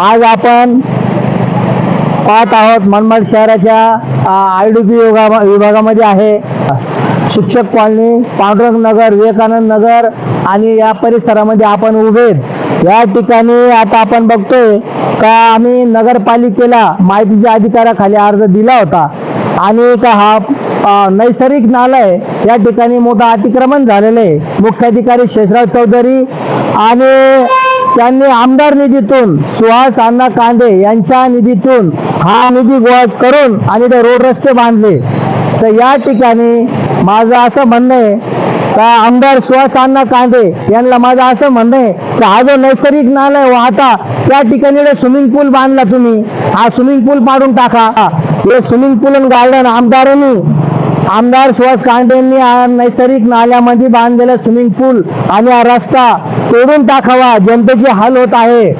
आज आपण पाहत आहोत मनमाड शहराच्या आय डी पी विभागामध्ये आहे. शिक्षक कॉलनी पांडुरंग नगर विवेकानंद नगर आणि या परिसरामध्ये आपण उभे या ठिकाणी आता आपण बघतोय का आम्ही नगरपालिकेला माहितीच्या अधिकाराखाली अर्ज दिला होता. आणि का हा नैसर्गिक नालय या ठिकाणी मोठं अतिक्रमण झालेलं आहे. मुख्याधिकारी शेषराव चौधरी आणि त्यांनी आमदार निधीतून सुहास अण्णा कांदे यांच्या निधीतून हा निधी गोळा करून आणि ते रोड रस्ते बांधले. तर या ठिकाणी माझं असं म्हणणं आहे का आमदार सुहास अण्णा कांदे यांना माझं असं म्हणणं आहे की हा जो नैसर्गिक नाला आहे वाहता त्या ठिकाणी स्विमिंग पूल बांधला तुम्ही हा स्विमिंग पूल पाडून टाका. हे स्विमिंग पूल आणि गार्डन आमदारांनी आमदार सुहास कांडे यांनी नैसर्गिक नाल्यामध्ये बांधलेला स्विमिंग पूल आणि हा रस्ता तोडून टाकावा. जनतेचे हाल होत आहे.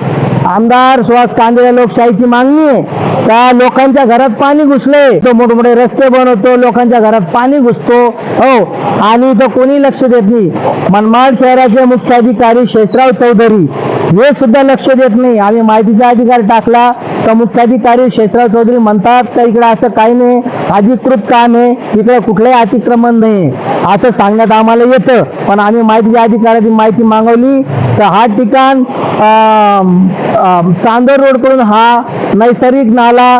आमदार सुहास कांदे लोकशाहीची मागणी आहे. त्या लोकांच्या घरात पाणी घुसले तो मोठमोठे रस्ते बनवतो लोकांच्या घरात पाणी घुसतो. हो. आणि तो कोणी लक्ष देत नाही? मनमाड शहराचे मुख्याधिकारी शेषराव चौधरी. हे सुद्धा लक्ष देत नाही. आम्ही माहितीचा अधिकार टाकला. प्रमुखाधिकारी मुख्याधिकारी शेषराव चौधरी म्हणतात का इकडे असं काही नाही अधिकृत काम आहे इकडे कुठलंही अतिक्रमण नाही. असं सांगण्यात आम्हाला येतं. पण आम्ही माहितीच्या अधिकाराची माहिती मागवली तर हा ठिकाण अं, चांदोर रोड करून हा नैसर्गिक नाला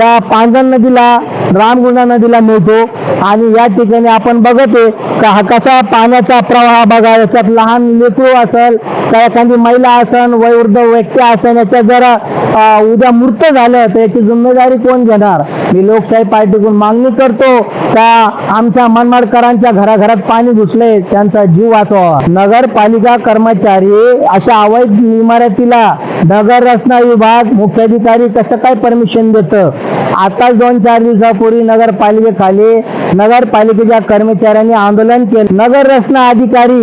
या पांजण नदीला रामगुंडा नदीला मिळतो. आणि या ठिकाणी आपण बघत आहे का हा कसा पाण्याचा प्रवाह बघा याच्यात लहान लेकरू असेल का एखादी महिला असेल वयोवृद्ध व्यक्ती असेल याच्यात जरा उद्या मृत झालं तर याची जिम्मेदारी कोण घेणार? मी लोकशाही पार्टीकडून मागणी करतो का आमच्या मनमाडकरांच्या घराघरात पाणी घुसले त्यांचा जीव वाचवा. नगरपालिका कर्मचारी अशा अवैध इमारतीला नगर रचना विभाग मुख्याधिकारी कसं काय परमिशन देतं? आताच दोन चार दिवसापूर्वी नगरपालिकेखाली नगरपालिकेच्या कर्मचाऱ्यांनी आंदोलन केलं. नगर रचना अधिकारी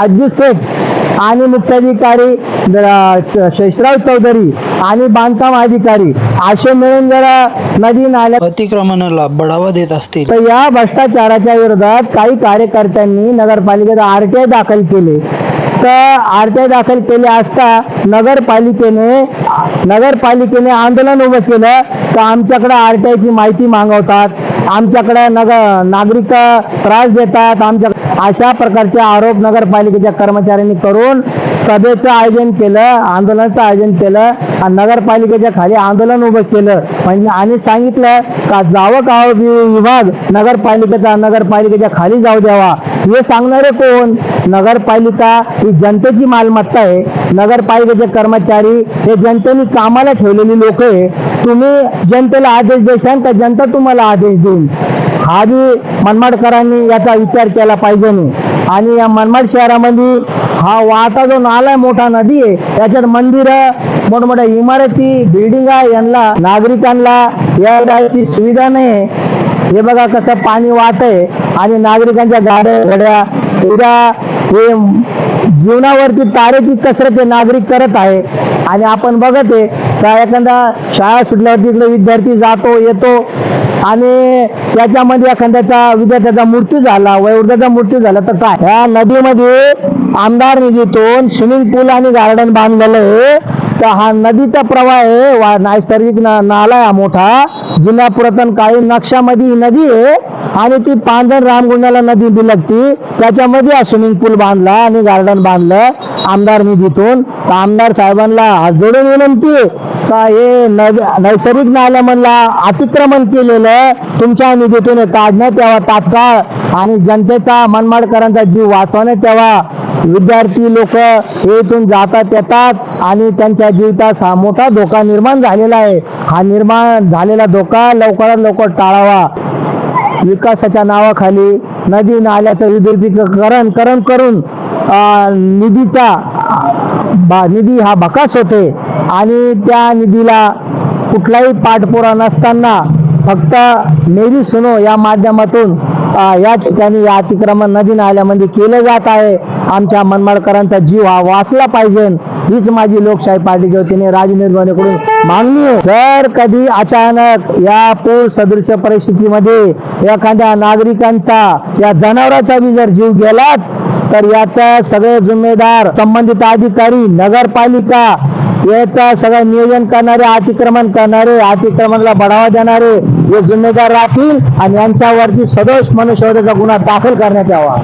अजित शेख आणि मुख्याधिकारी शेषराव चौधरी आणि बांधकाम अधिकारी असे मिळून जरा नदी नाल्या अतिक्रमणाला बढावा देत असतील. तर या भ्रष्टाचाराच्या विरोधात काही कार्यकर्त्यांनी नगरपालिकेत आर टी आय दाखल केले. तर आर टी आय दाखल केले असता नगरपालिकेने नगरपालिकेने आंदोलन उभं केलं. तर आमच्याकडे आर टी आयची माहिती मागवतात. आमच्याकडे नगर नागरिक त्रास देतात. आमच्या अशा प्रकारचे आरोप नगरपालिकेच्या कर्मचाऱ्यांनी करून सभेचं आयोजन केलं आंदोलनाचं आयोजन केलं आणि नगरपालिकेच्या खाली आंदोलन उभं केलं. म्हणजे आणि सांगितलं का जावं का हो विभाग नगरपालिकेचा नगरपालिकेच्या खाली जाऊ द्यावा. हे सांगणारे कोण? नगरपालिका ही जनतेची मालमत्ता आहे. नगरपालिकेचे कर्मचारी हे जनतेने कामाला ठेवलेली लोक आहे. तुम्ही जनतेला आदेश देशाल का? जनता तुम्हाला आदेश देईल. आधी मनमाडकरांनी याचा विचार केला पाहिजे नाही. आणि या मनमाड शहरामध्ये हा वाहता जो नाला आहे मोठा नदी आहे त्याच्यात मंदिरं मोठमोठ्या इमारती बिल्डिंगा यांना नागरिकांना या सुविधा नाही हे बघा कसं पाणी वाहत आहे आणि नागरिकांच्या गाड्या घड्या उद्या हे जीवनावरती तारेची कसरत हे नागरिक करत आहे. आणि आपण बघत आहे एखादा शाळा सुटल्यावरती इकडे विद्यार्थी जातो येतो आणि त्याच्यामध्ये एखाद्याचा विद्यार्थ्याचा मृत्यू झाला वयोवृद्धाचा मृत्यू झाला तर काय? ह्या नदीमध्ये आमदार निधीतून स्विमिंग पूल आणि गार्डन बांधलेलं आहे. तर हा नदीचा प्रवाह आहे वा नैसर्गिक ना- नाला आहे हा मोठा. जुन्या पुरातन काळी नक्षामध्ये ही नदी आहे आणि ती पांढर रामगुंडाला नदी बिलगती त्याच्यामध्ये हा स्विमिंग पूल बांधला आणि गार्डन बांधलं आमदार निधीतून तर आमदार साहेबांना हात जोडून विनंती का हे नद नैसर्गिक म्हणला अतिक्रमण केलेलं तुमच्या निधीतून हे काढण्यात यावा तात्काळ. आणि जनतेचा मनमाडकरांचा जीव वाचवण्यात यावा. विद्यार्थी लोक इथून जातात येतात आणि त्यांच्या जीवतास हा मोठा धोका निर्माण झालेला आहे. हा निर्माण झालेला धोका लवकरात लवकर टाळावा. विकासाच्या नावाखाली नदी नाल्याचं विद्युतीकरण करण करून निधीचा बा निधी हा बकास होते. आणि त्या निधीला कुठलाही पाठपुरा नसताना फक्त मेरी सुनो या माध्यमातून या ठिकाणी या अतिक्रमण नदी नाल्यामध्ये केलं जात आहे. आमच्या मनमाडकरांचा जीव हा वाचला पाहिजे. हीच माझी लोकशाही पार्टीच्या वतीने राजनिर्माणीकडून मागणी आहे. जर कधी अचानक या पूर सदृश परिस्थितीमध्ये एखाद्या नागरिकांचा या जनावराचा बी जर जीव गेला तर याचा सगळे जिम्मेदार संबंधित अधिकारी नगरपालिका याचा सगळं नियोजन करणारे अतिक्रमण करणारे अतिक्रमणाला बढावा देणारे हे जिम्मेदार राहतील आणि यांच्यावरती सदोष मनुष्यवधाचा गुन्हा दाखल करण्यात यावा.